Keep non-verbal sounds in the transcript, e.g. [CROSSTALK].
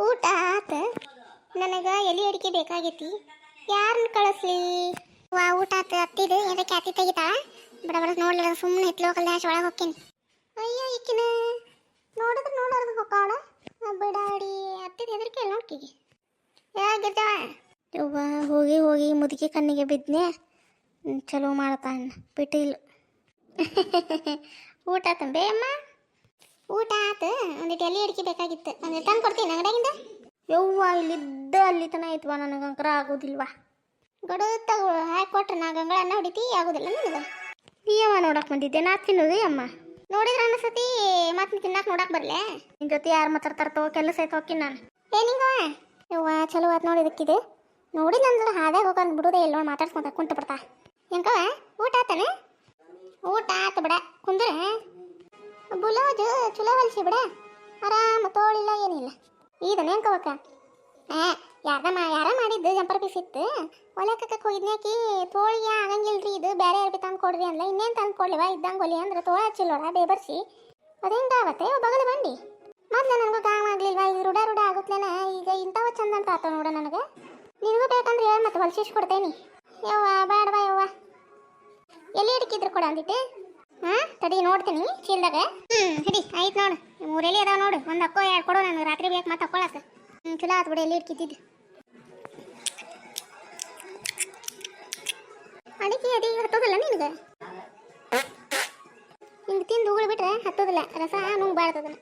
ಊಟ ಆತ. ನನಗೆ ಎಲೆ ಅಡಿಕೆ ಬೇಕಾಗೈತಿ. ಯಾರನ್ನ ಕಳಿಸ್ಲಿ? ವಾ ಊಟ ಆತ ಅತ್ತಿದು. ಎದಕ್ಕೆ ಅತ್ತಿ ತೆಗಿತಾ ಬಡ ಬಡ ನೋಡ್ಲಿಲ್ಲ ಸುಮ್ಮನೆ ಹಿತ್ಲೋಕಲ್ ಡ್ಯಾಶ್ ಒಳಗೆ ಹೋಗ್ತೀನಿ ಅಯ್ಯೋ ಈಕಿನ ನೋಡಿದ್ರೆ ನೋಡೋದು ಹೊಕ್ಕಾವಳ. ಬಿಡಾಡಿ ಅತ್ತಿದ ಹೆದರಿಕೆ ಇಲ್ಲ ನೋಡ್ಕಿಗೆ ಹೇಗಿದ್ದಾವ ಯವ್ವ ಹೋಗಿ ಹೋಗಿ ಮುದುಕಿ ಕಣ್ಣಿಗೆ ಹ್ಮ್, ಚಲೋ ಮಾಡತ್ತ ಬಿಟ್ಟಿಲ್ಲ. [LAUGHS] ಊಟ ತಂಬೆ ಅಮ್ಮ. ಊಟ ಆತ ಒಂದಿಟ್ಟು ಎಲೆ ಅಡಿಕೆ ಬೇಕಾಗಿತ್ತು. ಅಂದ್ರೆ ತಂದು ಕೊಡ್ತೀನಿ ಅಂಗಡಿಯಿಂದ ಯವ್ವ ಇಲ್ಲಿದ್ದ ಅಲ್ಲಿ ತನ ಐತ್ವ ನನಗೆ ಅಂಕರ ಆಗೋದಿಲ್ವಾ? ಗಡು ತಗೋ ಹಾಕಿ ಕೊಟ್ರೆ ನಾ ಗಂಗಳನ್ನ ಹೊಡಿತಿ ಆಗೋದಿಲ್ಲ ನನಗೆ? ನೀ ನೀಯಮ್ಮ ನೋಡಕ್ ಬಂದಿದ್ದೆ ನಾ ತಿನ್ನೋದು ಅಮ್ಮ ನೋಡಿದ್ರೆ ಅನ್ಸತಿ ಮತ್ತೆ ತಿನ್ನಕ್ ನೋಡಕ್ ಬರ್ಲೆ? ನಿನ್ ಜೊತೆ ಯಾರು ಮಾತಾಡ್ತಾರ ತಗೋ ಕೆಲಸ ಐತೆ ಹೋಗಿ ನಾನು. ಏನಿಂಗ ಯವ್ವ ಚಲೋ ಆತ್ ನೋಡಿ ಇದಕ್ಕಿದು. ನೋಡಿ ನಂದ್ರೆ ಹಾದಾಗ ಹೋಗೋನ್ ಬಿಡುದೇ ಇಲ್ಲ ಮಾತಾಡ್ಸ್ಕೊಂತ ಕುಂತ ಬಿಡ್ತಾ ಹೆಂಗವ ಊಟ ಆತಾನೆ? ಊಟ ಆತ ಬಿಡ ಕುಂದ್ರೆ. ಬುಲೋಜ್ ಚಲೋ ಹೊಲ್ಸಿ ಬಿಡ. ಆರಾಮ ತೋಳಿಲ್ಲ, ಏನಿಲ್ಲ. ಇದನ್ನ ಹೆಂಗವಕ್ಕ ಆ ಮಾ, ಯಾರ ಮಾಡಿದ್ದು ಜಂಪರ್ ಪೀಸ್ ಇತ್ತು? ಹೊಲಕ್ಕೆ ಹೋಗಿದ್ನ್ಯಾಕಿ ತೋಳಿಗೆ ಆಗಂಗಿಲ್ರಿ ಇದು ಬೇರೆ ಯಾರು ತಂದು ಕೊಡ್ರಿ ಅಂದ್ಲ. ಇನ್ನೇನು ತಂದು ಕೊಡ್ಲಿವ? ಇದ್ದಂಗೆ ಹೊಲಿ ಅಂದ್ರೆ ತೋಳ ಹಚ್ಚಿಲ್ಲೋಡ ಬೇಬರ್ಸಿ. ಅದೇಂಗಾಗತ್ತೆ ಬಗಲು ಬಂಡಿ. ಮೊದ್ಲು ನನಗೂ ಗಾಂಗ್ ಆಗ್ಲಿಲ್ವಾ? ಇದು ರೂಢ ರೂಢ ಆಗುತ್ತಲೇನ ಈಗ ಇಂಥವ ಚಂದ ಅಂತ ಆತ ನೋಡ ನನಗೆ. ನಿನಗೂ ಬೇಕಂದ್ರೆ ಹೇಳಿ ಮತ್ತೆ ಹೊಲ್ಸಿಸ್ ಕೊಡ್ತೇನೆ. ಯವ್ವ ಬೇಡವಾ ಯವ್ವ. ಎಲ್ಲಿ ಹಿಡಿಕಿದ್ರು ಕೊಡ ಅಂದಿಟ್ಟು ಹಾ ತಡಿ, ನೋಡ್ತೀನಿ ಚೀಲ್ದಾಗ. ಹ್ಮ್, ಹಿಡಿ, ಆಯ್ತು ನೋಡು. ಊರಲ್ಲಿ ಅದಾವ ನೋಡು. ಒಂದು ಅಕ್ಕೋ ಎರಡು ಕೊಡು ನಾನು ರಾತ್ರಿ ಬೇಕು ಮತ್ತೆ ಹಾಕೊಳಕ ಹ್ಞೂ ಚಲೋ ಆತು ಬಿಡು, ಎಲ್ಲಿ ಇಟ್ಕಿದ್ದಿದ್ದು. ಅಡಿಕೆ ಅಡಿಗೆ ಹತ್ತೋದಲ್ಲ ನಿನಗೆ? ಹಿಂಗೆ ತಿಂದು ಉಗುಳು ಬಿಟ್ರೆ ಹತ್ತೋದಿಲ್ಲ. ರಸ ನುಂಗ್ ಬಾಳ್ತದಲ್ಲ